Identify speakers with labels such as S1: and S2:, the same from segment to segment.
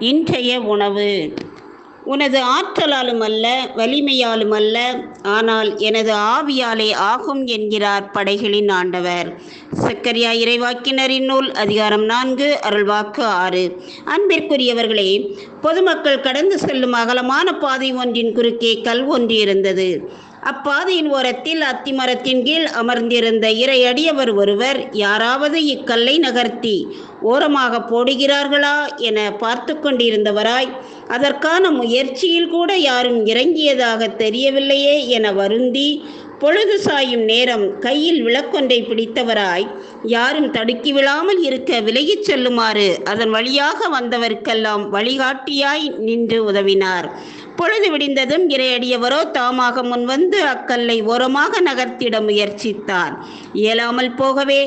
S1: இன்றைய உணவு. உனது ஆற்றலாலும் அல்ல வலிமையாலும் அல்ல ஆனால் எனது ஆவியாலே ஆகும் என்கிறார் படைகளின் ஆண்டவர். சக்கரியா இறைவாக்கினரின் நூல் அதிகாரம் நான்கு அருள்வாக்கு ஆறு. அன்பிற்குரியவர்களே பொதுமக்கள் கடந்து செல்லும் அகலமான பாதை ஒன்றின் குறுக்கே கல் ஒன்று இருந்தது. அப்பாதையின் ஓரத்தில் அத்திமரத்தின் கீழ் அமர்ந்திருந்த இரையடியவர் ஒருவர் யாராவது இக்கல்லை நகர்த்தி ஓரமாக போடுகிறார்களா? என பார்த்து கொண்டிருந்தவராய் அதற்கான முயற்சியில் கூட யாரும் இறங்கியதாக தெரியவில்லையே என வருந்தி பொழுது சாயும் நேரம் கையில் விளக்கொன்றை பிடித்தவராய் யாரும் தடுக்கி விழாமல் இருக்க விலகிச் செல்லுமாறு அதன் வழியாக வந்தவருக்கெல்லாம் வழிகாட்டியாய் நின்று உதவினார். பொழுது விடிந்ததும் இறையடியவரோ தாமாக முன்வந்து அக்கல்லை ஓரமாக நகர்த்திட முயற்சித்தார். இயலாமல் போகவே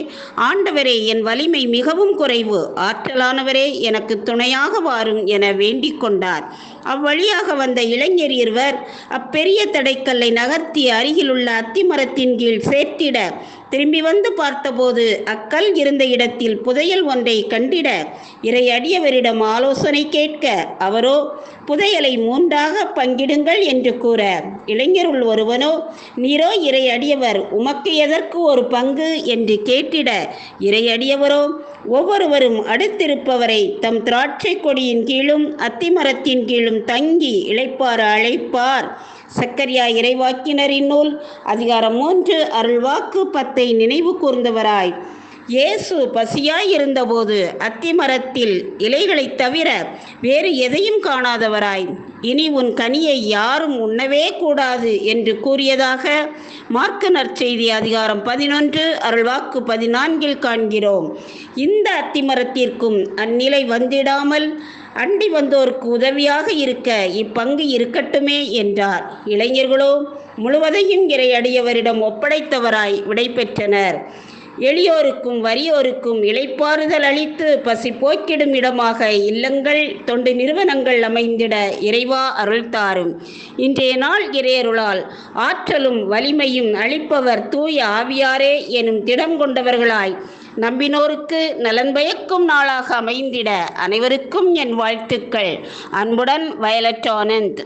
S1: ஆண்டவரே என் வலிமை மிகவும் குறைவு. ஆற்றலானவரே எனக்கு துணையாக வாரும் என வேண்டிக் கொண்டார். அவ்வழியாக வந்த இளைஞர் இருவர் அப்பெரிய தடைக்கல்லை நகர்த்தி அருகிலுள்ள அத்திமரத்தின் கீழ் சேர்த்திட திரும்பி வந்து பார்த்தபோது அக்கல் இருந்த இடத்தில் புதையல் ஒன்றை கண்டிட இறையடியவரிடம் ஆலோசனை கேட்க அவரோ புதையலை மூன்றாக பங்கிடுங்கள் என்று கூற இளைஞருள் ஒருவனோ நீரோ இறையடியவர் உமக்கு எதற்கு ஒரு பங்கு? என்று கேட்டிட இறை அடியவரோ ஒவ்வொருவரும் அடுத்திருப்பவரை தம் திராட்சை கொடியின் கீழும் அத்திமரத்தின் கீழும் தங்கி இழைப்பார் அழைப்பார். சக்கரியா இறைவாக்கினரின் நூல் அதிகாரம் மூன்று அருள்வாக்கு பத்தை நினைவு கூர்ந்தவராய். இயேசு பசியாய் இருந்தபோது அத்திமரத்தில் இலைகளைத் தவிர வேறு எதையும் காணாதவராய் இனி உன் கனியை யாரும் உண்ணவே கூடாது என்று கூறியதாக மார்க்க நற்செய்தி அதிகாரம் பதினொன்று அருள்வாக்கு பதினான்கில் காண்கிறோம். இந்த அத்திமரத்திற்கும் அந்நிலை வந்திடாமல் அண்டி வந்தோருக்கு உதவியாக இருக்க இப்பங்கு இருக்கட்டுமே என்றார். இளைஞர்களோ முழுவதையும் இறையடியவரிடம் ஒப்படைத்தவராய் விடை பெற்றனர் எளியோருக்கும் வறியோருக்கும் இளைப்பாறுதல் அளித்து பசி போக்கிடும் இடமாக இல்லங்கள் தொண்டு நிறுவனங்கள் அமைந்திட இறைவா அருள் தாரும். இன்றைய நாள் இறையருளால் ஆற்றலும் வலிமையும் அளிப்பவர் தூய ஆவியாரே எனும் திடம் கொண்டவர்களாய். நம்பினோருக்கு நலன் பயக்கும் நாளாக அமைந்திட அனைவருக்கும் என் வாழ்த்துக்கள். அன்புடன் வயலட் ஆனந்த்.